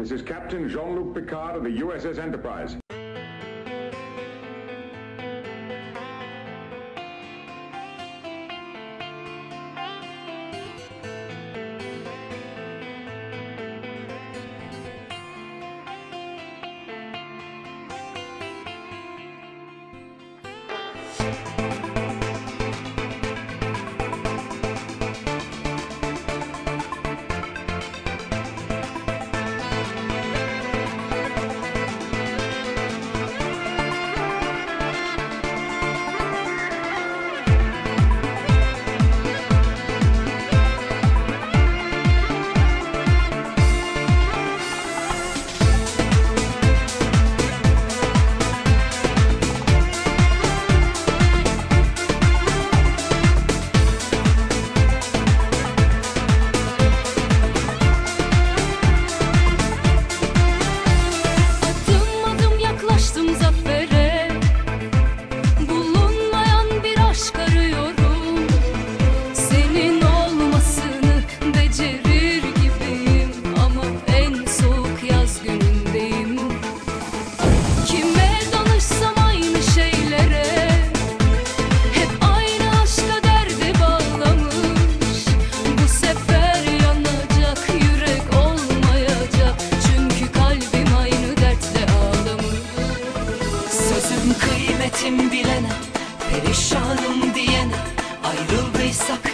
This is Captain Jean-Luc Picard of the USS Enterprise.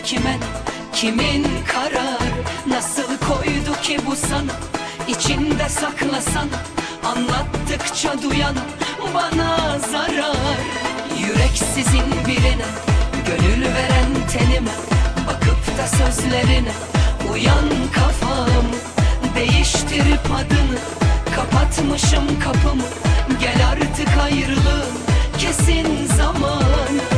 kime kimin karar Nasıl koydu ki bu sana içinde saklasan Anlattıkça duyan bana zarar. Yüreksizin birine gönül veren tenime Bakıp da sözlerine uyan kafam. Değiştirip adını kapatmışım kapımı Gel artık ayrılığın kesin zaman.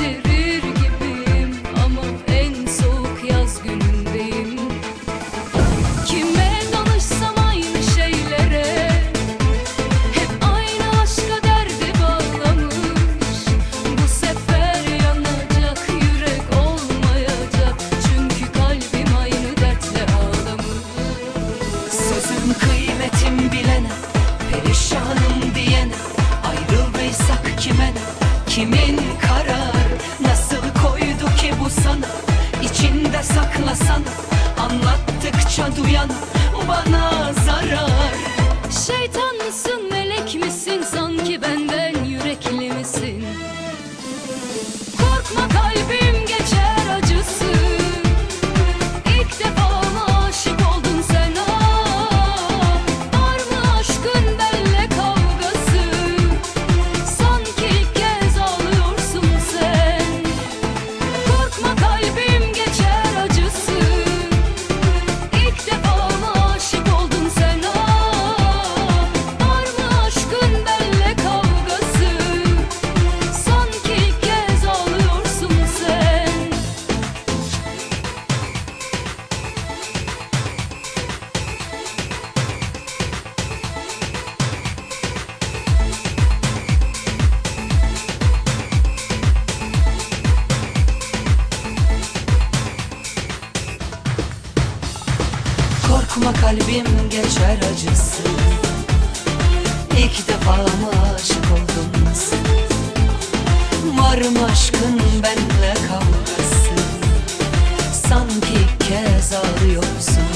geçirir saklasan Anlattıkça duyan bana zarar. Şeytan mısın melek misin? San Bakma kalbim geçer acısı. İlk defa mı aşık oldum sen Var aşkın benle kavgası. Sanki ilk kez ağlıyorsun.